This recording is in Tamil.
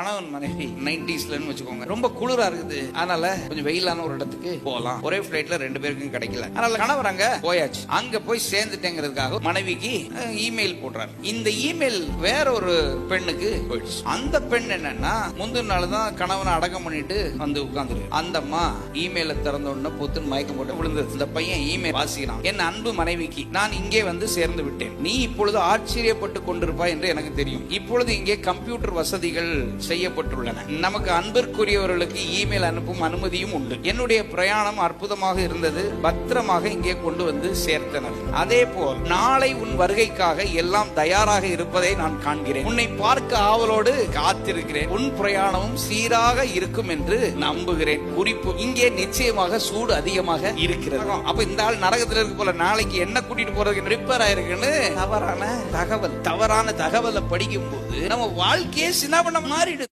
கணவன் மனைவி நைன்டிஸ்லன்னு வச்சுக்கோங்க. ரொம்ப குளிரா இருக்குது. அதனால கொஞ்சம் வெயிலான ஒரு இடத்துக்கு போகலாம். ஒரே பிளைட்ல ரெண்டு பேருக்கும் கிடைக்கல. அதனால கணவர் அங்க போயாச்சு. அங்க போய் சேர்ந்துட்டேங்கிறதுக்காக மனைவிக்கு இமெயில் போடுறாரு. இந்த இமெயில் வேற ஒரு பெண்ணுக்கு போயிடுச்சு. அந்த பெண் என்னன்னா முந்தின நாள் தான் கணவனை அடக்கம் பண்ணிட்டு வந்து உட்காந்துரு அந்த அம்மா இமெயில திறந்த உடனே பொத்துன்னு மயக்கம் போட்டு விழுந்தது. இந்த பையன் இமெயில் வாசிக்கிறான். என் அன்பு மனைவிக்கு நான் இங்கே வந்து சேர்ந்து விட்டேன். நீ இப்பொழுது ஆச்சரியப்பட்டு கொண்டிருப்பாய் என்று எனக்கு தெரியும். இப்பொழுது இங்கே கம்ப்யூட்டர் வசதிகள் செய்யப்பட்டுள்ளன. நமக்கு அன்பிற்குரியவர்களுக்கு இமெயில் அனுப்பும் அனுமதியும் உண்டு. என்னுடைய பிரயாணம் அற்புதமாக இருந்தது. பத்திரமாக இங்கே கொண்டு வந்து சேர்த்தனர். அதே போல் நாளை உன் வருகைக்காக எல்லாம் தயாராக இருப்பதை நான் காண்கிறேன். உன்னை பார்க்க ஆவலோடு காத்திருக்கிறேன். உன் பிரயாணமும் சீராக இருக்கும் என்று நம்புகிறேன். குறிப்பு இங்கே நிச்சயமாக சூடு அதிகமாக இருக்கிறது. அப்ப இந்த ஆள் நரகத்தில் இருக்க போல நாளைக்கு என்ன கூட்டிட்டு போறதுக்கு ரிப்பேர் ஆயிருக்குன்னு தவறான தகவல் தவறான தகவலை படிக்கும் போது நம்ம வாழ்க்கையே சின்ன பண்ண மாறிடும்